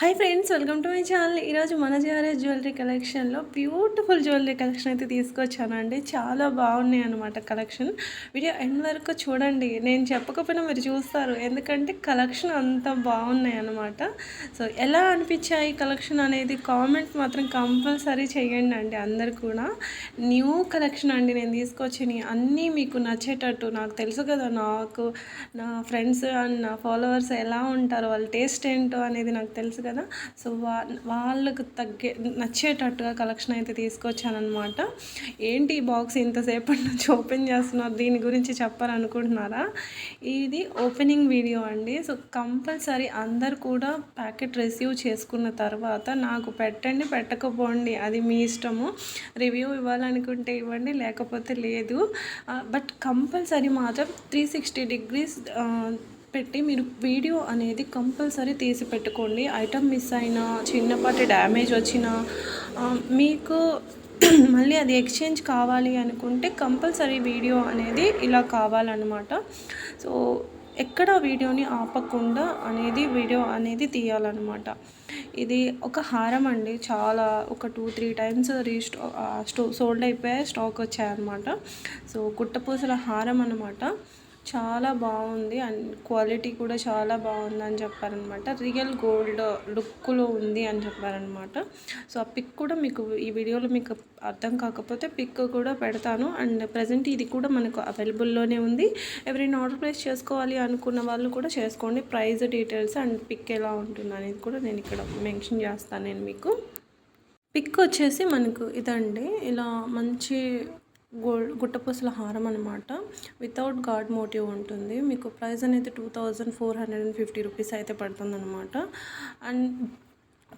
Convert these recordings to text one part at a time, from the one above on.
Hi friends welcome to my channel ఈరోజు మన GRS jewellery కలెక్షన్లో బ్యూటిఫుల్ జ్యువెలరీ కలెక్షన్ అయితే తీసుకొచ్చానండి. చాలా బాగున్నాయి అనమాట కలెక్షన్ వీడియో ఎండ్ వరకు చూడండి. నేను చెప్పకపోయినా మీరు చూస్తారు. ఎందుకంటే కలెక్షన్ అంత బాగున్నాయి అనమాట సో ఎలా అనిపించాయి కలెక్షన్ అనేది కామెంట్ మాత్రం కంపల్సరీ చేయండి అండి అందరు కూడా. న్యూ కలెక్షన్ అండి నేను తీసుకొచ్చిన. అన్నీ మీకు నచ్చేటట్టు. నాకు తెలుసు కదా నాకు నా ఫ్రెండ్స్ అండ్ నా ఫాలోవర్స్ ఎలా ఉంటారో వాళ్ళ టేస్ట్ ఏంటో అనేది నాకు తెలుసు కదా? సో వా వాళ్ళకు తగ్గే నచ్చేటట్టుగా కలెక్షన్ అయితే తీసుకొచ్చానమాట ఏంటి ఈ బాక్స్ ఇంతసేపటి నుంచి ఓపెన్ చేస్తున్నారు? దీని గురించి చెప్పాలనుకుంటున్నారా? ఇది ఓపెనింగ్ వీడియో అండి. సో కంపల్సరీ అందరు కూడా ప్యాకెట్ రిసీవ్ చేసుకున్న తర్వాత నాకు పెట్టండి పెట్టకపోండి అది మీ ఇష్టము. రివ్యూ ఇవ్వాలనుకుంటే ఇవ్వండి లేకపోతే లేదు. Uh, బట్ కంపల్సరీ మాత్రం త్రీ సిక్స్టీ డిగ్రీస్ పెట్టి మీరు వీడియో అనేది కంపల్సరీ తీసి పెట్టుకోండి. ఐటమ్ మిస్ అయినా చిన్నపాటి డ్యామేజ్ వచ్చినా మీకు మళ్ళీ అది ఎక్స్చేంజ్ కావాలి అనుకుంటే కంపల్సరీ వీడియో అనేది ఇలా కావాలన్నమాట. సో ఎక్కడ వీడియోని ఆపకుండా అనేది వీడియో అనేది తీయాలన్నమాట. ఇది ఒక హారం అండి. చాలా ఒక టూ త్రీ టైమ్స్ రీస్టో స్టో సోల్డ్ అయిపోయాయి స్టాక్ వచ్చాయన్నమాట. సో గుట్టపూసల హారం అనమాట చాలా బాగుంది అండ్ క్వాలిటీ కూడా చాలా బాగుంది అని చెప్పారనమాట. రియల్ గోల్డ్ లుక్లో ఉంది అని చెప్పారనమాట. సో ఆ పిక్ కూడా మీకు ఈ వీడియోలో మీకు అర్థం కాకపోతే పిక్ కూడా పెడతాను. అండ్ ప్రజెంట్ ఇది కూడా మనకు అవైలబుల్లోనే ఉంది. ఎవరైనా ఆర్డర్ ప్లేస్ చేసుకోవాలి అనుకున్న వాళ్ళు కూడా చేసుకోండి. ప్రైస్ డీటెయిల్స్ అండ్ పిక్ ఎలా ఉంటుంది అనేది కూడా నేను ఇక్కడ మెన్షన్ చేస్తాను నేను మీకు. పిక్ వచ్చేసి మనకు ఇదండి. ఇలా మంచి గోల్డ్ గుట్టపూసల హారం అనమాట వితౌట్ గాడ్ మోటివ్ ఉంటుంది. మీకు ప్రైస్ అనేది two thousand four hundred and fifty rupees అయితే పడుతుంది అనమాట అండ్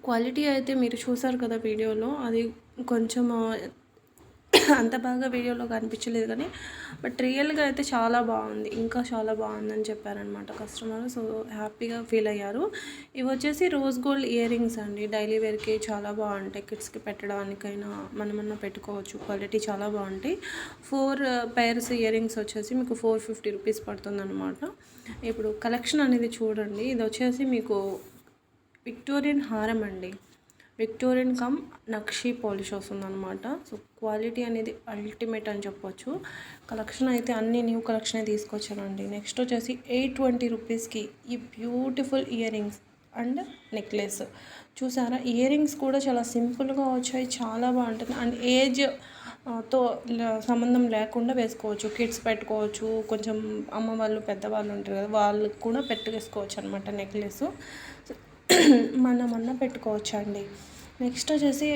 క్వాలిటీ అయితే మీరు చూసారు కదా వీడియోలో. అది కొంచెం అంత బాగా వీడియోలో కనిపించలేదు కానీ బట్ రియల్గా అయితే చాలా బాగుంది. ఇంకా చాలా బాగుందని చెప్పారనమాట కస్టమర్. సో హ్యాపీగా ఫీల్ అయ్యారు. ఇవి వచ్చేసి రోజ్ గోల్డ్ ఇయర్ రింగ్స్ అండి. డైలీ వేర్కి చాలా బాగుంటాయి. కిడ్స్కి పెట్టడానికైనా మనమన్నా పెట్టుకోవచ్చు. క్వాలిటీ చాలా బాగుంటాయి. Four uh, pairs ear rings వచ్చేసి మీకు ఫోర్ ఫిఫ్టీ రూపీస్ పడుతుందన్నమాట. ఇప్పుడు కలెక్షన్ అనేది చూడండి. ఇది వచ్చేసి మీకు విక్టోరియన్ హారం అండి. విక్టోరియన్ కమ్ నక్షి పాలిష్ వస్తుందన్నమాట. సో క్వాలిటీ అనేది అల్టిమేట్ అని చెప్పొచ్చు. కలెక్షన్ అయితే అన్ని న్యూ కలెక్షనే తీసుకొచ్చానండి నెక్స్ట్ వచ్చేసి ఎయిట్ ట్వంటీ రూపీస్కి ఈ beautiful ear rings and necklace చూసారా? ఇయర్ రింగ్స్ కూడా చాలా సింపుల్గా వచ్చాయి. చాలా బాగుంటుంది. అండ్ ఏజ్తో సంబంధం లేకుండా వేసుకోవచ్చు. కిడ్స్ పెట్టుకోవచ్చు. కొంచెం అమ్మ వాళ్ళు పెద్దవాళ్ళు ఉంటారు కదా వాళ్ళకి కూడా పెట్టుకేసుకోవచ్చు అనమాట నెక్లెస్ మనమన్నా పెట్టుకోవచ్చు అండి నెక్స్ట్ వచ్చేసి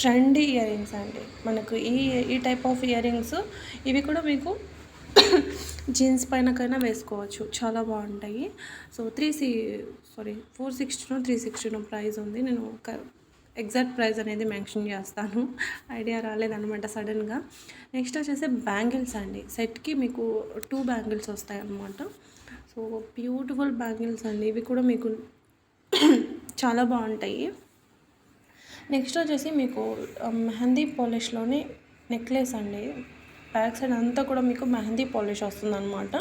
ట్రెండీ ఇయర్ రింగ్స్ అండి. మనకు ఈ ఈ టైప్ ఆఫ్ ఇయర్ రింగ్స్ ఇవి కూడా మీకు జీన్స్ పైనకైనా వేసుకోవచ్చు. చాలా బాగుంటాయి. So three C sorry four సిక్స్టీనో three సిక్స్టీనో ప్రైస్ ఉంది. నేను ఒక ఎగ్జాక్ట్ ప్రైస్ అనేది మెన్షన్ చేస్తాను. ఐడియా రాలేదనమాట సడన్గా. నెక్స్ట్ వచ్చేసి బ్యాంగిల్స్ అండి. సెట్కి మీకు టూ బ్యాంగిల్స్ వస్తాయి అన్నమాట సో బ్యూటిఫుల్ బ్యాంగిల్స్ అండి. ఇవి కూడా మీకు చాలా బాగుంటాయి. నెక్స్ట్ వచ్చేసి మీకు మెహందీ పాలిష్లోనే నెక్లెస్ అండి. బ్యాక్ సైడ్ అంతా కూడా మీకు మెహందీ పాలిష్ వస్తుందన్నమాట.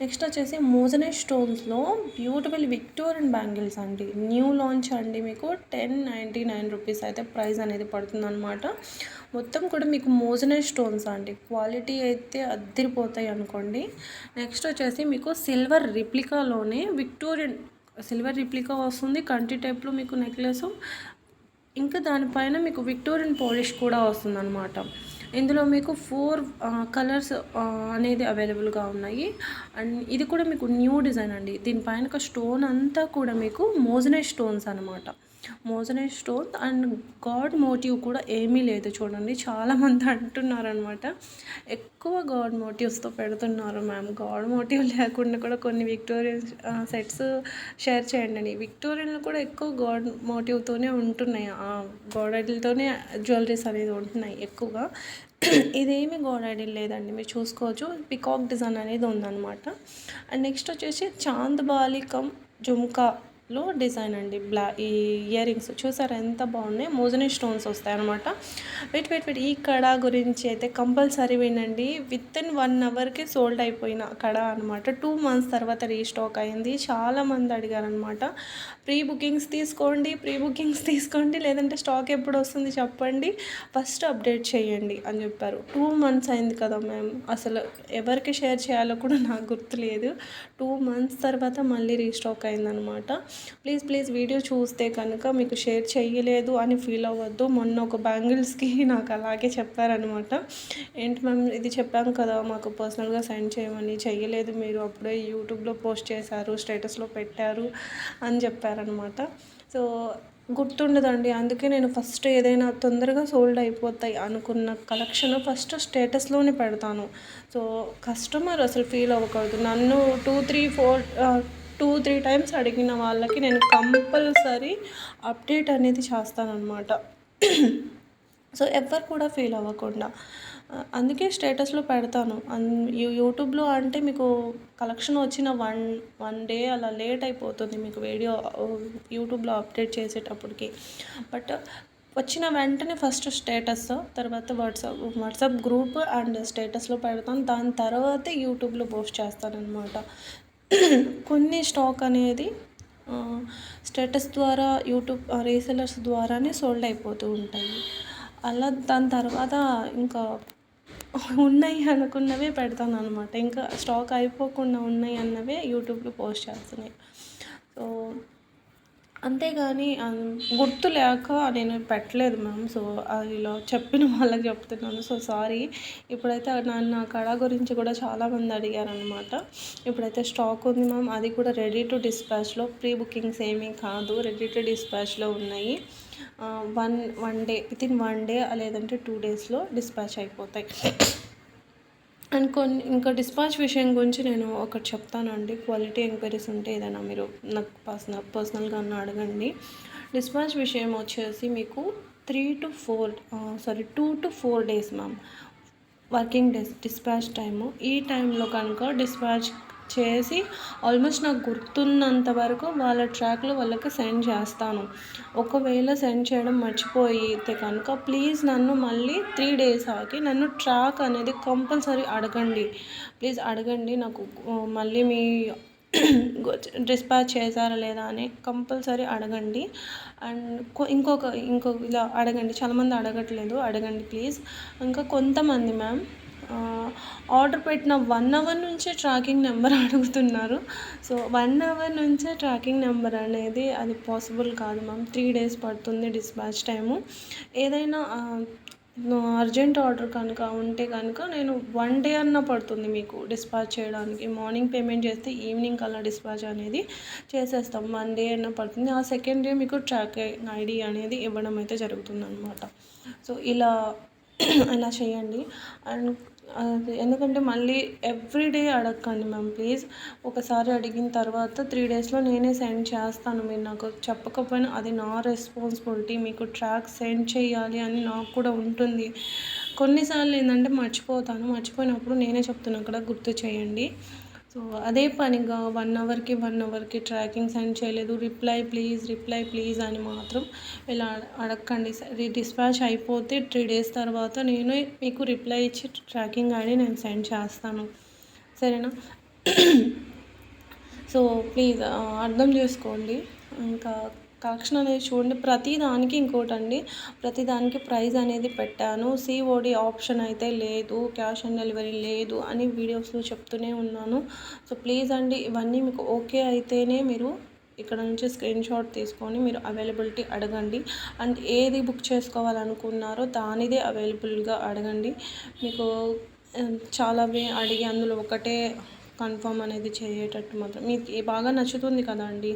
నెక్స్ట్ వచ్చేసి మోజనే స్టోన్స్లో బ్యూటిఫుల్ విక్టోరియన్ బ్యాంగిల్స్ అండి. న్యూ లాంచ్ అండి మీకు. టెన్ నైంటీ నైన్ రూపీస్ అయితే ప్రైస్ అనేది పడుతుందన్నమాట. మొత్తం కూడా మీకు మోజనే స్టోన్స్ అండి. క్వాలిటీ అయితే అద్దరిపోతాయి అనుకోండి. నెక్స్ట్ వచ్చేసి మీకు సిల్వర్ రిప్లికాలోనే విక్టోరియన్ సిల్వర్ రిప్లికా వస్తుంది కంటి టైప్లో మీకు నెక్లెస్. ఇంకా దానిపైన మీకు విక్టోరియన్ పాలిష్ కూడా వస్తుందన్నమాట. ఇందులో మీకు ఫోర్ కలర్స్ అనేది అవైలబుల్గా ఉన్నాయి. అండ్ ఇది కూడా మీకు న్యూ డిజైన్ అండి. దీనిపైన స్టోన్ అంతా కూడా మీకు మోజనే స్టోన్స్ అనమాట మోజనైజ్ స్టోన్. అండ్ గాడ్ మోటివ్ కూడా ఏమీ లేదు చూడండి. చాలామంది అంటున్నారనమాట. ఎక్కువ గాడ్ మోటివ్స్తో పెడుతున్నారు మ్యామ్. గాడ్ మోటివ్ లేకుండా కూడా కొన్ని విక్టోరియన్ సెట్స్ షేర్ చేయండి విక్టోరియన్లు కూడా ఎక్కువ గాడ్ మోటివ్తోనే ఉంటున్నాయి. గాడ్ ఐడిల్తోనే జ్యువెలరీస్ అనేది ఉంటున్నాయి ఎక్కువగా. ఇదేమి గోడ్ ఐడిల్ లేదండి. మీరు చూసుకోవచ్చు. పికాక్ డిజైన్ అనేది ఉందన్నమాట అండ్ నెక్స్ట్ వచ్చేసి చాంద్ బాలికం జుమ్కా. లో డిజైన్ అండి. బ్లా ఈ ఇయర్ రింగ్స్ చూసారా ఎంత బాగున్నాయి? మోజనీ స్టోన్స్ వస్తాయి అనమాట వెయిట్ వెయిట్ వెయిట్. ఈ కడ గురించి అయితే కంపల్సరీ వినండి. విత్ ఇన్ వన్ అవర్కి సోల్డ్ అయిపోయిన కడ అనమాట టూ మంత్స్ తర్వాత రీస్టాక్ అయింది. చాలామంది అడిగారనమాట ప్రీ బుకింగ్స్ తీసుకోండి ప్రీ బుకింగ్స్ తీసుకోండి లేదంటే స్టాక్ ఎప్పుడు వస్తుంది చెప్పండి. ఫస్ట్ అప్డేట్ చేయండి అని చెప్పారు. టూ మంత్స్ అయింది కదా మ్యామ్. అసలు ఎవరికి షేర్ చేయాలో కూడా నాకు గుర్తులేదు. టూ మంత్స్ తర్వాత మళ్ళీ రీస్టాక్ అయిందనమాట ప్లీజ్ ప్లీజ్ వీడియో చూస్తే కనుక మీకు షేర్ చేయలేదు అని ఫీల్ అవ్వద్దు. మొన్న ఒక బ్యాంగిల్స్కి నాకు అలాగే చెప్పారనమాట ఏంటి మ్యామ్ ఇది చెప్పాం కదా మాకు పర్సనల్గా సెండ్ చేయమని చెయ్యలేదు మీరు అప్పుడే యూట్యూబ్లో పోస్ట్ చేశారు స్టేటస్లో పెట్టారు అని చెప్పారనమాట సో గుర్తుండదండి అందుకే నేను ఫస్ట్ ఏదైనా తొందరగా సోల్డ్ అయిపోతాయి అనుకున్న కలెక్షన్ ఫస్ట్ స్టేటస్లోనే పెడతాను. సో కస్టమర్ అసలు ఫీల్ అవ్వకూడదు. నన్ను two three four two three times అడిగిన వాళ్ళకి నేను కంపల్సరీ అప్డేట్ అనేది చేస్తానన్నమాట. సో ఎవరు కూడా ఫీల్ అవ్వకుండా. అందుకే స్టేటస్లో పెడతాను. యూట్యూబ్లో అంటే మీకు కలెక్షన్ వచ్చిన వన్ వన్ డే అలా లేట్ అయిపోతుంది మీకు వీడియో యూట్యూబ్లో అప్డేట్ చేసేటప్పటికి. బట్ వచ్చిన వెంటనే ఫస్ట్ స్టేటస్ తర్వాత వాట్సాప్ వాట్సాప్ గ్రూప్ అండ్ స్టేటస్లో పెడతాను. దాని తర్వాతే యూట్యూబ్లో పోస్ట్ చేస్తానన్నమాట. కొన్ని స్టాక్ అనేది స్టేటస్ ద్వారా యూట్యూబ్ రీసెలర్స్ ద్వారానే సోల్డ్ అయిపోతూ ఉంటాయి. అలా దాని తర్వాత ఇంకా ఉన్నాయి అనుకున్నవే పెడతాను అనమాట ఇంకా స్టాక్ అయిపోకుండా ఉన్నాయి అన్నవే యూట్యూబ్లో పోస్ట్ చేస్తున్నాయి. సో అంతేగాని గుర్తు లేక నేను పెట్టలేదు మ్యామ్. సో ఇలా చెప్పిన వాళ్ళకి చెప్తున్నాను. So sorry. ఇప్పుడైతే నన్ను కళ గురించి కూడా చాలామంది అడిగారనమాట ఇప్పుడైతే స్టాక్ ఉంది మ్యామ్. అది కూడా రెడీ టు డిస్పాచ్లో ప్రీ బుకింగ్స్ ఏమీ కాదు. రెడీ టు డిస్పాచ్లో ఉన్నాయి. One one day within one day లేదంటే టూ డేస్లో డిస్పాచ్ అయిపోతాయి. అండ్ కొన్ని ఇంకా డిస్పాచ్ విషయం గురించి నేను ఒకటి చెప్తానండి. క్వాలిటీ ఎంక్వైరీస్ ఉంటే ఏదైనా మీరు నాకు పర్సనల్ పర్సనల్గా అన్న అడగండి. డిస్పాచ్ విషయం వచ్చేసి మీకు three to four sorry two to four days ma'am working days dispatch time. ఈ టైంలో కనుక డిస్పాచ్ చేసి ఆల్మోస్ట్ నాకు గుర్తున్నంత వరకు వాళ్ళ ట్రాక్లో వాళ్ళకి సెండ్ చేస్తాను. ఒకవేళ సెండ్ చేయడం మర్చిపోయితే కనుక ప్లీజ్ నన్ను మళ్ళీ త్రీ డేస్ ఆగి నన్ను ట్రాక్ అనేది కంపల్సరీ అడగండి. ప్లీజ్ అడగండి నాకు మళ్ళీ మీ డిస్పాచ్ చేశారా లేదా అని కంపల్సరీ అడగండి. అండ్ ఇంకొక ఇంకొక ఇలా అడగండి. చాలామంది అడగట్లేదు. అడగండి ప్లీజ్. ఇంకా కొంతమంది మ్యామ్ ఆర్డర్ పెట్టిన వన్ అవర్ నుంచే ట్రాకింగ్ నెంబర్ అడుగుతున్నారు. సో వన్ అవర్ నుంచే ట్రాకింగ్ నెంబర్ అనేది అది పాసిబుల్ కాదు మ్యామ్. త్రీ డేస్ పడుతుంది డిస్పాచ్ టైము. ఏదైనా అర్జెంట్ ఆర్డర్ కనుక ఉంటే కనుక నేను వన్ డే అన్న పడుతుంది మీకు డిస్పాచ్ చేయడానికి. మార్నింగ్ పేమెంట్ చేస్తే ఈవినింగ్ కల్లా డిస్పాచ్ అనేది చేసేస్తాం. వన్ డే అన్న పడుతుంది. ఆ సెకండ్ డే మీకు ట్రాకింగ్ ఐడి అనేది ఇవ్వడం అయితే జరుగుతుంది అనమాట సో ఇలా ఇలా చేయండి. అండ్ అది ఎందుకంటే మళ్ళీ ఎవ్రీడే అడగండి మ్యామ్ ప్లీజ్ ఒకసారి అడిగిన తర్వాత త్రీ డేస్లో నేనే సెండ్ చేస్తాను మీరు నాకు చెప్పకపోయినా అది నా రెస్పాన్సిబిలిటీ మీకు ట్రాక్ సెండ్ చేయాలి అని నాకు కూడా ఉంటుంది. కొన్నిసార్లు ఏంటంటే మర్చిపోతాను మర్చిపోయినప్పుడు నేనే చెప్తున్నా అక్కడ గుర్తు చేయండి. సో అదే పనిగా వన్ అవర్కి వన్ అవర్కి ట్రాకింగ్ సెండ్ చేయలేదు. రిప్లై ప్లీజ్ రిప్లై ప్లీజ్ అని మాత్రం ఇలా అడగండి డిస్పాచ్ అయిపోతే త్రీ డేస్ తర్వాత నేను మీకు రిప్లై ఇచ్చి ట్రాకింగ్ ఐడి నేను సెండ్ చేస్తాను. సరేనా? సో ప్లీజ్ అర్థం చేసుకోండి. ఇంకా కలెక్షన్ అనేది చూడండి ప్రతి దానికి ఇంకోటి అండి ప్రతి దానికి ప్రైస్ అనేది పెట్టాను. సిఓడి ఆప్షన్ అయితే లేదు క్యాష్ ఆన్ డెలివరీ లేదు అని వీడియోస్లో చెప్తూనే ఉన్నాను. సో ప్లీజ్ అండి ఇవన్నీ మీకు ఓకే అయితేనే మీరు ఇక్కడ నుంచి స్క్రీన్ షాట్ తీసుకొని మీరు అవైలబిలిటీ అడగండి. అండ్ ఏది బుక్ చేసుకోవాలనుకున్నారో దానిదే అవైలబుల్గా అడగండి. మీకు చాలా అడిగి అందులో ఒకటే కన్ఫర్మ్ అనేది చేయేటట్టు మాత్రం. మీకు బాగా నచ్చుతుంది కదా అండి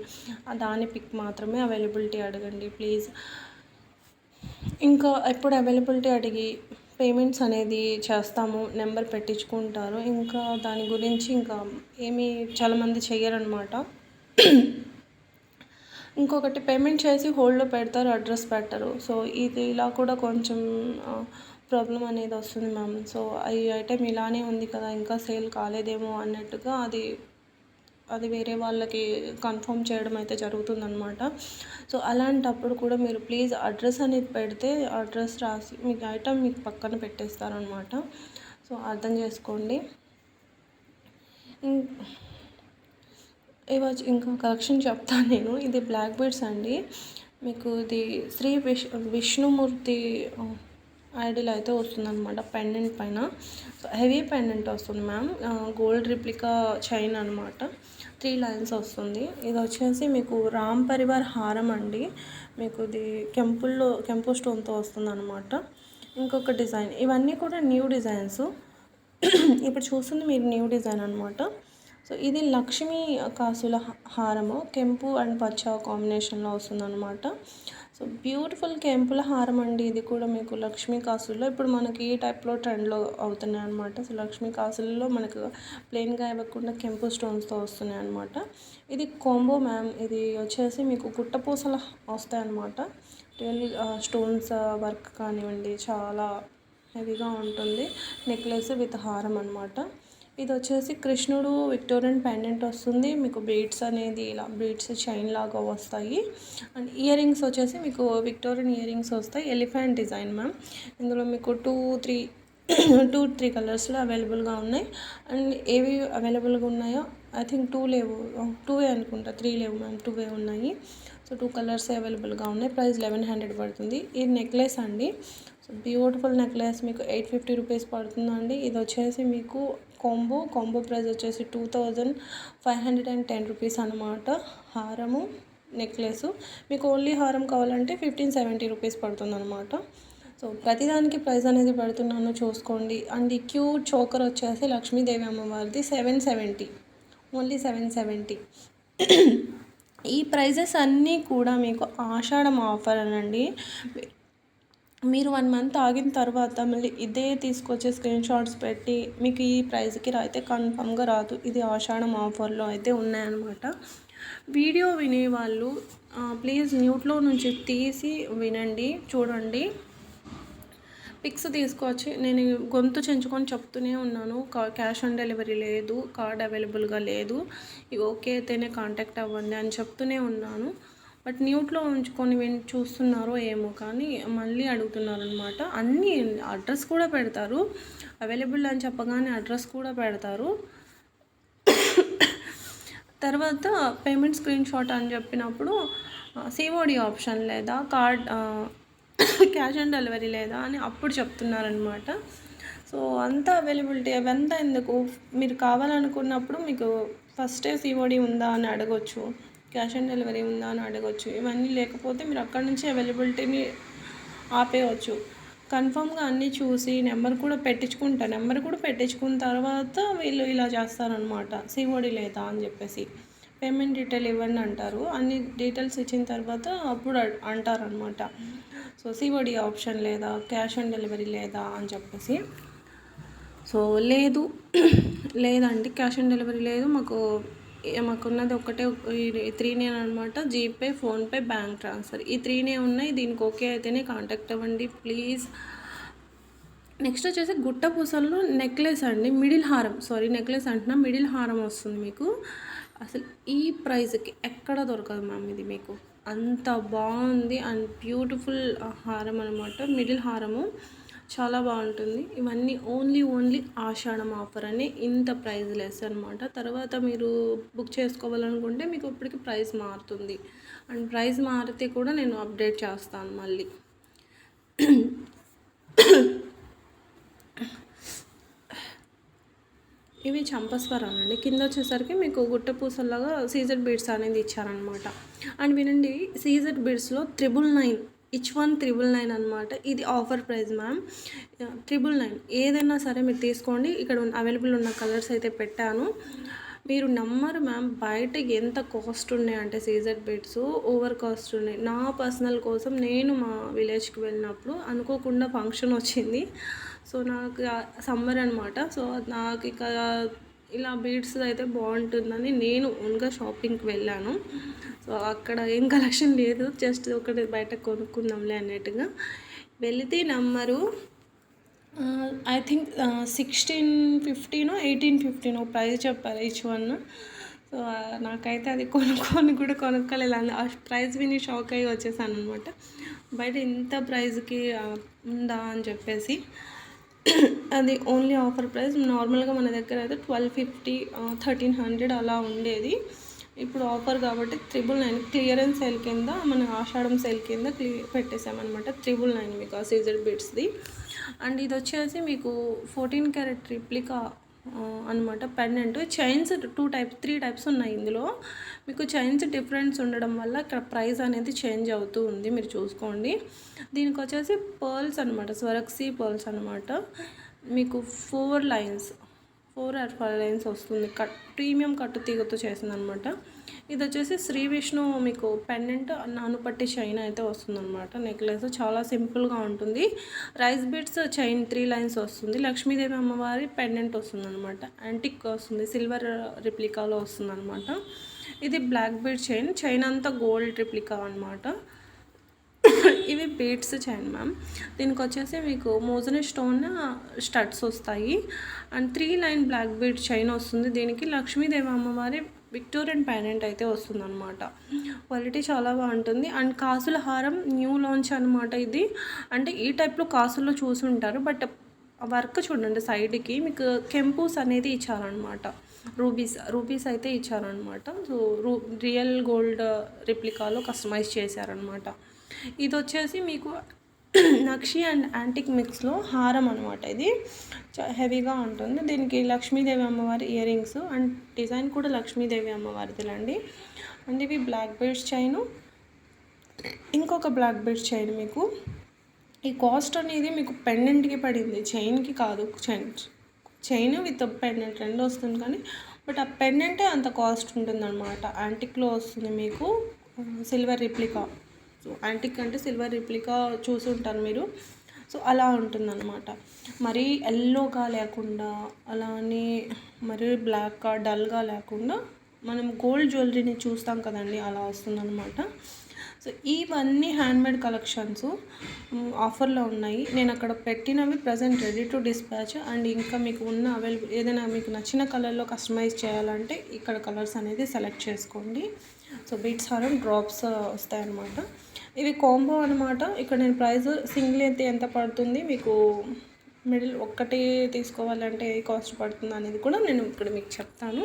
దాని పిక్ మాత్రమే అవైలబిలిటీ అడగండి ప్లీజ్. ఇంకా ఎప్పుడు అవైలబిలిటీ అడిగి పేమెంట్స్ అనేది చేస్తాము నెంబర్ పెట్టించుకుంటారు. ఇంకా దాని గురించి ఇంకా ఏమీ చాలామంది చెయ్యరనమాట. ఇంకొకటి పేమెంట్ చేసి హోల్డ్లో పెడతారు అడ్రస్ పెట్టరు. సో ఇది ఇలా కూడా కొంచెం ప్రాబ్లం అనేది వస్తుంది మ్యామ్. సో ఈ ఐటెం ఇలానే ఉంది కదా ఇంకా సేల్ కాలేదేమో అన్నట్టుగా అది అది వేరే వాళ్ళకి కన్ఫర్మ్ చేయడం అయితే జరుగుతుందనమాట సో అలాంటప్పుడు కూడా మీరు ప్లీజ్ అడ్రస్ అనేది పెడితే అడ్రస్ రాసి మీకు ఐటమ్ మీకు పక్కన పెట్టేస్తారనమాట సో అర్థం చేసుకోండి. ఇవ వచ్చి ఇంకా కలెక్షన్ చెప్తాను నేను. ఇది బ్లాక్ బెడ్స్ అండి. మీకు ఇది శ్రీ విష్ విష్ణుమూర్తి ఐడిల్ అయితే వస్తుందన్నమాట పెండెంట్ పైన. హెవీ పెండెంట్ వస్తుంది మ్యామ్ గోల్డ్ రిప్లికా చైన్ అనమాట త్రీ లైన్స్ వస్తుంది. ఇది వచ్చేసి మీకు రామ్ పరివార్ హారం అండి. మీకు ఇది కెంపుల్లో కెంపు స్టోన్తో వస్తుంది అనమాట ఇంకొక డిజైన్. ఇవన్నీ కూడా న్యూ డిజైన్స్ ఇప్పుడు చూస్తుంది మీరు న్యూ డిజైన్ అనమాట సో ఇది లక్ష్మీ కాసుల హారము. కెంపు అండ్ పచ్చ కాంబినేషన్లో వస్తుందన్నమాట. సో బ్యూటిఫుల్ కెంపుల హారం అండి ఇది కూడా మీకు లక్ష్మీ కాసుల్లో. ఇప్పుడు మనకి ఈ టైప్లో ట్రెండ్లో అవుతున్నాయి అనమాట సో లక్ష్మీ కాసుల్లో మనకు ప్లెయిన్గా ఇవ్వకుండా కెంపు స్టోన్స్తో వస్తున్నాయి అనమాట ఇది కాంబో మ్యామ్. ఇది వచ్చేసి మీకు గుట్టపూసలు వస్తాయన్నమాట. రియల్ స్టోన్స్ వర్క్ కానివ్వండి చాలా హెవీగా ఉంటుంది. నెక్లెస్ విత్ హారం అనమాట ఇది వచ్చేసి కృష్ణుడు విక్టోరియన్ పెండెంట్ వస్తుంది. మీకు బీడ్స్ అనేది ఇలా బీడ్స్ చైన్ లాగా వస్తాయి. అండ్ ఇయర్ రింగ్స్ వచ్చేసి మీకు విక్టోరియన్ ఇయర్ రింగ్స్ వస్తాయి. Elephant design ma'am. ఇందులో మీకు టూ త్రీ టూ త్రీ కలర్స్లో అవైలబుల్గా ఉన్నాయి. అండ్ ఏవి అవైలబుల్గా ఉన్నాయో ఐ థింక్ టూ లేవు టూవే అనుకుంటా. త్రీ లేవు మ్యామ్ టూవే ఉన్నాయి. సో టూ కలర్స్ అవైలబుల్గా ఉన్నాయి. ప్రైస్ లెవెన్ హండ్రెడ్ పడుతుంది. ఇది నెక్లెస్ అండి. So beautiful necklace. మీకు ఎయిట్ ఫిఫ్టీ రూపీస్ పడుతుందండి. ఇది వచ్చేసి మీకు కాంబో కాంబో ప్రైస్ వచ్చేసి two thousand five hundred and ten rupees అనమాట హారము నెక్లెస్ మీకు ఓన్లీ హారం కావాలంటే ఫిఫ్టీన్ సెవెంటీ రూపీస్ పడుతుంది అనమాట సో ప్రతిదానికి ప్రైస్ అనేది పెడుతున్నాను చూసుకోండి. అండ్ ఈ క్యూట్ చోకర్ వచ్చేసి లక్ష్మీదేవి అమ్మవారిది seven seventy only seven seventy ఈ ప్రైజెస్ అన్నీ కూడా మీకు ఆషాఢం ఆఫర్ అనండి. మీరు వన్ మంత్ ఆగిన తర్వాత మళ్ళీ ఇదే తీసుకొచ్చి స్క్రీన్ షాట్స్ పెట్టి మీకు ఈ ప్రైస్కి అయితే కన్ఫామ్గా రాదు. ఇది ఆషాఢం ఆఫర్లో అయితే ఉన్నాయన్నమాట. వీడియో వినేవాళ్ళు ప్లీజ్ న్యూట్లో నుంచి తీసి వినండి చూడండి. పిక్స్ తీసుకొచ్చి నేను గొంతు చెంచుకొని చెప్తూనే ఉన్నాను. క్యాష్ ఆన్ డెలివరీ లేదు కార్డ్ అవైలబుల్గా లేదు. ఇవి ఓకే అయితేనే కాంటాక్ట్ అవ్వండి అని చెప్తూనే ఉన్నాను. బట్ న్యూట్లో ఉంచుకొని చూస్తున్నారో ఏమో కానీ మళ్ళీ అడుగుతున్నారు అనమాట అన్నీ అడ్రస్ కూడా పెడతారు. అవైలబుల్ అని చెప్పగానే అడ్రస్ కూడా పెడతారు. తర్వాత పేమెంట్ స్క్రీన్ షాట్ అని చెప్పినప్పుడు సిఓడి ఆప్షన్ లేదా కార్డ్ క్యాష్ ఆన్ డెలివరీ లేదా అని అప్పుడు చెప్తున్నారనమాట సో అంతా అవైలబిలిటీ అవంతా ఎందుకు? మీరు కావాలనుకున్నప్పుడు మీకు ఫస్టే సిఓడి ఉందా అని అడగొచ్చు. క్యాష్ ఆన్ డెలివరీ ఉందా అని అడగొచ్చు. ఇవన్నీ లేకపోతే మీరు అక్కడి నుంచి అవైలబిలిటీని ఆపేయవచ్చు కన్ఫామ్గా అన్నీ చూసి నెంబర్ కూడా పెట్టించుకుంటా. నెంబర్ కూడా పెట్టించుకున్న తర్వాత వీళ్ళు ఇలా చేస్తారనమాట సిఓడి లేదా అని చెప్పేసి. పేమెంట్ డీటెయిల్ ఇవ్వండి అంటారు. అన్ని డీటెయిల్స్ ఇచ్చిన తర్వాత అప్పుడు అంటారనమాట సో సిఓడి ఆప్షన్ లేదా క్యాష్ ఆన్ డెలివరీ లేదా అని చెప్పేసి. సో లేదు. లేదండి. క్యాష్ ఆన్ డెలివరీ లేదు. మాకు మాకున్నది ఒకటే త్రీనే అనమాట జీపే ఫోన్పే బ్యాంక్ ట్రాన్స్ఫర్. ఈ త్రీనే ఉన్నాయి. దీనికి ఓకే అయితేనే కాంటాక్ట్ అవ్వండి ప్లీజ్. నెక్స్ట్ వచ్చేసి గుట్ట పూసల్లో నెక్లెస్ అండి. మిడిల్ హారం. సారీ నెక్లెస్ అంటున్నా. మిడిల్ హారం వస్తుంది మీకు. అసలు ఈ ప్రైస్కి ఎక్కడ దొరకదు మ్యామ్ ఇది మీకు. అంత బాగుంది అండ్ బ్యూటిఫుల్ హారం అనమాట మిడిల్ హారము. చాలా బాగుంటుంది. ఇవన్నీ ఓన్లీ ఓన్లీ ఆషాఢం ఆఫర్ అని ఇంత ప్రైస్ లెస్ అనమాట తర్వాత మీరు బుక్ చేసుకోవాలనుకుంటే మీకు ఇప్పటికి ప్రైస్ మారుతుంది. అండ్ ప్రైస్ మారితే కూడా నేను అప్డేట్ చేస్తాను మళ్ళీ. ఇవి చంపస్వరం అండి. కింద వచ్చేసరికి మీకు గుట్ట పూసల్లాగా సీజర్ బీడ్స్ అనేది ఇచ్చారనమాట అండ్ వినండి సీజర్ బీడ్స్లో triple nine each one triple nine అనమాట ఇది offer price ma'am triple nine ఏదైనా సరే మీరు తీసుకోండి. ఇక్కడ అవైలబుల్ ఉన్న కలర్స్ అయితే పెట్టాను. మీరు నమ్మరు మ్యామ్ బయట ఎంత కాస్ట్ ఉన్నాయి అంటే సీజర్ బీడ్స్ ఓవర్ కాస్ట్ ఉన్నాయి. నా పర్సనల్ కోసం నేను మా విలేజ్కి వెళ్ళినప్పుడు అనుకోకుండా ఫంక్షన్ వచ్చింది. సో నాకు సమ్మర్ అనమాట సో నాకు ఇక ఇలా బీడ్స్ అయితే బాగుంటుందని నేను ఓన్గా షాపింగ్కి వెళ్ళాను. సో అక్కడ ఏం కలెక్షన్ లేదు జస్ట్ ఒకటి బయట కొనుక్కుందాంలే అన్నట్టుగా. వెళితే నంబరు ఐ థింక్ సిక్స్టీన్ ఫిఫ్టీనో ఎయిటీన్ ఫిఫ్టీనో ప్రైస్ చెప్పారు ఈచ్ వన్ సో నాకైతే అది కొనుక్కొని కూడా కొనుక్కోలేదు. అలా ఆ ప్రైస్ విని షాక్ అయ్యి వచ్చేసాను అనమాట బయట ఇంత ప్రైస్కి ఉందా అని చెప్పేసి. అది ఓన్లీ ఆఫర్ ప్రైస్ నార్మల్గా మన దగ్గర అయితే ట్వెల్వ్ ఫిఫ్టీ థర్టీన్ హండ్రెడ్ అలా ఉండేది. ఇప్పుడు ఆఫర్ కాబట్టి త్రిబుల్ నైన్ క్లియరెన్స్ సేల్ కింద మన ఆషాఢం సేల్ కింద క్లియర్ పెట్టేసామన్నమాట త్రిబుల్ నైన్ మీకు ఆ సీజర్ బిట్స్ది అండ్ ఇది వచ్చేసి మీకు ఫోర్టీన్ క్యారెట్ రిప్లికా అనమాట pendant chains two types three types ఉన్నాయి ఇందులో. మీకు చైన్స్ డిఫరెన్స్ ఉండడం వల్ల ఇక్కడ ప్రైస్ అనేది చేంజ్ అవుతూ ఉంది. మీరు చూసుకోండి. దీనికి వచ్చేసి పర్ల్స్ అనమాట స్వరక్సీ పర్ల్స్ అనమాట మీకు four lines four or five lines వస్తుంది. కట్ ప్రీమియం కట్టు తీగతో చేసింది అనమాట ఇది వచ్చేసి శ్రీ విష్ణు మీకు పెండెంట్ నానుపట్టి చైన్ అయితే వస్తుందన్నమాట నెక్లెస్ చాలా సింపుల్గా ఉంటుంది. Rice bits chain three lines వస్తుంది. లక్ష్మీదేవి అమ్మవారి పెండెంట్ వస్తుందన్నమాట యాంటిక్ వస్తుంది. సిల్వర్ రిప్లికాలో వస్తుందన్నమాట ఇది బ్లాక్ బీడ్ చైన్ చైన్ అంతా గోల్డ్ రిప్లికా అనమాట. ఇవి బీట్స్ చైన్ మ్యామ్. దీనికి వచ్చేసి మీకు మోజన స్టోన్ స్టడ్స్ వస్తాయి. And three line black bead chain వస్తుంది. దీనికి లక్ష్మీదేవి అమ్మవారి విక్టోరియన్ ప్యానెంట్ అయితే వస్తుందన్నమాట. క్వాలిటీ చాలా బాగుంటుంది. అండ్ కాసుల హారం న్యూ లాంచ్ అనమాట ఇది. అంటే ఈ టైప్లో కాసుల్లో చూసి ఉంటారు. బట్ వర్క్ చూడండి సైడ్కి. మీకు కెంపూస్ అనేది ఇచ్చారనమాట రూబీస్ రూబీస్ అయితే ఇచ్చారనమాట సో రూ రియల్ గోల్డ్ రిప్లికాలో కస్టమైజ్ చేశారనమాట ఇది వచ్చేసి మీకు నక్షి అండ్ యాంటిక్ మిక్స్లో హారం అనమాట ఇది. హెవీగా ఉంటుంది. దీనికి లక్ష్మీదేవి అమ్మవారి ఇయర్ రింగ్స్ అండ్ డిజైన్ కూడా లక్ష్మీదేవి అమ్మవారిదిలండి. అండ్ ఇవి బ్లాక్ బెల్ట్స్ చైను. ఇంకొక బ్లాక్ బెల్ట్ చైన్ మీకు. ఈ కాస్ట్ అనేది మీకు పెండెంట్కి పడింది. చైన్కి కాదు. చైన్ చైన్ విత్ పెండెంట్ రెండు వస్తుంది కానీ బట్ ఆ పెండెంటే అంత కాస్ట్ ఉంటుందన్నమాట. యాంటిక్లో వస్తుంది మీకు. Silver replica. సో యాంటిక్ అంటే సిల్వర్ రిప్లికా చూసి ఉంటారు మీరు. సో అలా ఉంటుందన్నమాట. మరీ ఎల్లోగా లేకుండా అలానే మరీ బ్లాక్గా డల్గా లేకుండా మనం గోల్డ్ జ్యువెలరీని చూస్తాం కదండి అలా వస్తుందన్నమాట. సో ఇవన్నీ హ్యాండ్మేడ్ కలెక్షన్స్ ఆఫర్లో ఉన్నాయి. నేను అక్కడ పెట్టినవి present ready to dispatch and ఇంకా మీకు ఉన్న అవైలబుల్ ఏదైనా మీకు నచ్చిన కలర్లో కస్టమైజ్ చేయాలంటే ఇక్కడ కలర్స్ అనేది సెలెక్ట్ చేసుకోండి. సో బీట్స్ హారం డ్రాప్స్ వస్తాయన్నమాట. ఇవి కాంబో అనమాట ఇక్కడ నేను ప్రైస్ సింగిల్ అయితే ఎంత పడుతుంది మీకు మిడిల్ ఒక్కటి తీసుకోవాలంటే ఏ కాస్ట్ పడుతుంది అనేది కూడా నేను ఇక్కడ మీకు చెప్తాను.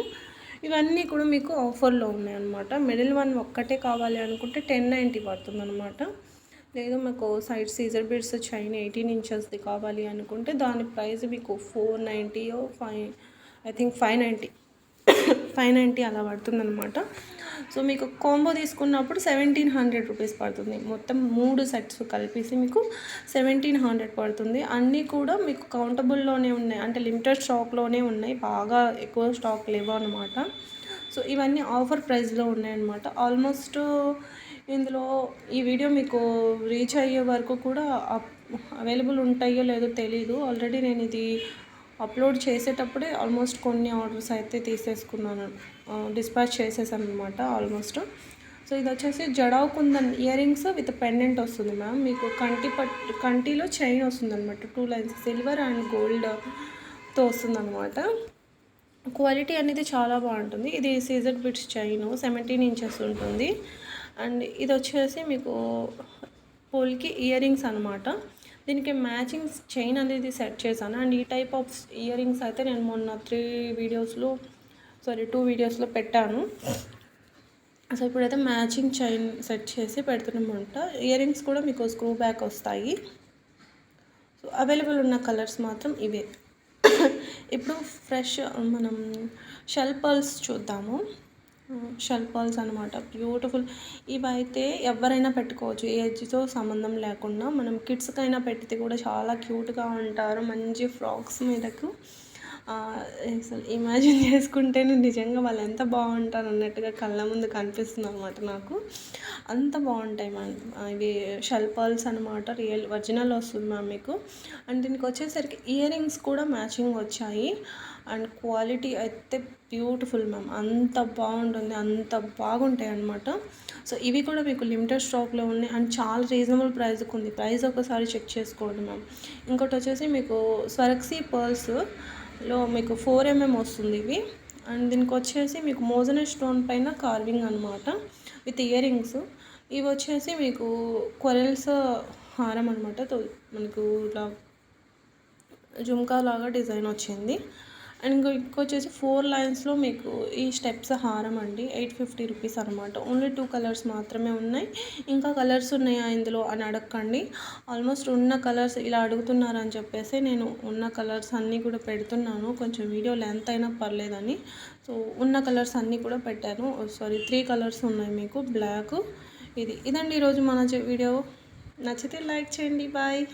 ఇవన్నీ కూడా మీకు ఆఫర్లో ఉన్నాయన్నమాట. మిడిల్ వన్ ఒక్కటే కావాలి అనుకుంటే టెన్ నైంటీ పడుతుంది అనమాట లేదు మాకు సైడ్ సీజర్ బిడ్స్ చైన్ ఎయిటీన్ ఇంచెస్ది కావాలి అనుకుంటే దాని ప్రైస్ మీకు four ninety five I think five ninety five ninety అలా పడుతుంది అనమాట సో మీకు కాంబో తీసుకున్నప్పుడు సెవెంటీన్ హండ్రెడ్ రూపీస్ పడుతుంది. మొత్తం మూడు సెట్స్ కలిపేసి మీకు సెవెంటీన్ హండ్రెడ్ పడుతుంది. అన్నీ కూడా మీకు కౌంటబుల్లోనే ఉన్నాయి. అంటే లిమిటెడ్ స్టాక్లోనే ఉన్నాయి. బాగా ఎక్కువ స్టాక్ లేవు అనమాట సో ఇవన్నీ ఆఫర్ ప్రైస్లో ఉన్నాయన్నమాట. ఆల్మోస్ట్ ఇందులో ఈ వీడియో మీకు రీచ్ అయ్యే వరకు కూడా అవైలబుల్ ఉంటాయో లేదో తెలీదు. ఆల్రెడీ నేను ఇది అప్లోడ్ చేసేటప్పుడే ఆల్మోస్ట్ కొన్ని ఆర్డర్స్ అయితే తీసేసుకున్నాను. డిస్పాచ్ చేసేసాను అనమాట ఆల్మోస్ట్. సో ఇది వచ్చేసి jadau kundan earrings with pendant వస్తుంది మ్యామ్. మీకు కంటి పట్ కంటిలో చైన్ వస్తుంది అనమాట టూ లైన్స్ సిల్వర్ అండ్ గోల్డ్తో వస్తుంది అనమాట క్వాలిటీ అనేది చాలా బాగుంటుంది. ఇది Caesar bits chain seventeen inches ఉంటుంది. అండ్ ఇది వచ్చేసి మీకు పోల్కి ఇయర్ రింగ్స్ అనమాట దీనికి మ్యాచింగ్ చైన్ అనేది సెట్ చేశాను. అండ్ ఈ టైప్ ఆఫ్ ఇయర్ రింగ్స్ అయితే నేను మొన్న త్రీ వీడియోస్లో సారీ టూ వీడియోస్లో పెట్టాను. సో ఇప్పుడైతే మ్యాచింగ్ చైన్ సెట్ చేసి పెడుతున్నామంట. ఇయర్ రింగ్స్ కూడా మీకు స్క్రూ బ్యాక్ వస్తాయి. సో అవైలబుల్ ఉన్న కలర్స్ మాత్రం ఇవే. ఇప్పుడు ఫ్రెష్ మనం షెల్ పర్ల్స్ చూద్దాము. షెల్ అనమాట బ్యూటిఫుల్. ఇవైతే ఎవరైనా పెట్టుకోవచ్చు. ఏజ్తో సంబంధం లేకుండా మనం కిడ్స్కైనా పెట్టితే కూడా చాలా క్యూట్గా ఉంటారు. మంచి ఫ్రాక్స్ మీదకు. అసలు ఇమాజిన్ చేసుకుంటేనే నిజంగా వాళ్ళు ఎంత బాగుంటారు అన్నట్టుగా కళ్ళ ముందు కనిపిస్తుంది అనమాట నాకు. అంత బాగుంటాయి మ్యామ్ ఇవి షల్పాల్స్ అనమాట రియల్ ఒరిజినల్ వస్తుంది మ్యామ్ మీకు. అండ్ దీనికి వచ్చేసరికి ఇయర్ రింగ్స్ కూడా మ్యాచింగ్ వచ్చాయి. అండ్ క్వాలిటీ అయితే బ్యూటిఫుల్ మ్యామ్. అంత బాగుంటుంది అంత బాగుంటాయి అనమాట సో ఇవి కూడా మీకు లిమిటెడ్ స్టాక్లో ఉన్నాయి. అండ్ చాలా రీజనబుల్ ప్రైస్కి ఉంది. ప్రైస్ ఒకసారి చెక్ చేసుకోండి మ్యామ్. ఇంకోటి వచ్చేసి మీకు స్వరక్సీ పర్ల్స్లో మీకు ఫోర్ ఎంఎం వస్తుంది ఇవి. అండ్ దీనికి వచ్చేసి మీకు మోజనే స్టోన్ పైన కార్వింగ్ అనమాట విత్ ఇయర్ రింగ్స్. ఇవి వచ్చేసి మీకు కొరెల్స్ హారం అనమాట మనకు ఇట్లా జుమ్కా లాగా డిజైన్ వచ్చింది. అండ్ ఇంకో ఇంకొచ్చేసి ఫోర్ లైన్స్లో మీకు ఈ స్టెప్స్ హారం అండి. ఎయిట్ ఫిఫ్టీ రూపీస్ అనమాట ఓన్లీ టూ కలర్స్ మాత్రమే ఉన్నాయి. ఇంకా కలర్స్ ఉన్నాయా ఇందులో అని అడగండి ఆల్మోస్ట్ ఉన్న కలర్స్ ఇలా అడుగుతున్నారని చెప్పేసి నేను ఉన్న కలర్స్ అన్నీ కూడా పెడుతున్నాను. కొంచెం వీడియో లెంత్ అయినా పర్లేదని. సో ఉన్న కలర్స్ అన్నీ కూడా పెట్టాను. సారీ త్రీ కలర్స్ ఉన్నాయి మీకు. బ్లాక్ ఇది. ఇదండి ఈరోజు మన వీడియో. నచ్చితే లైక్ చేయండి. బాయ్.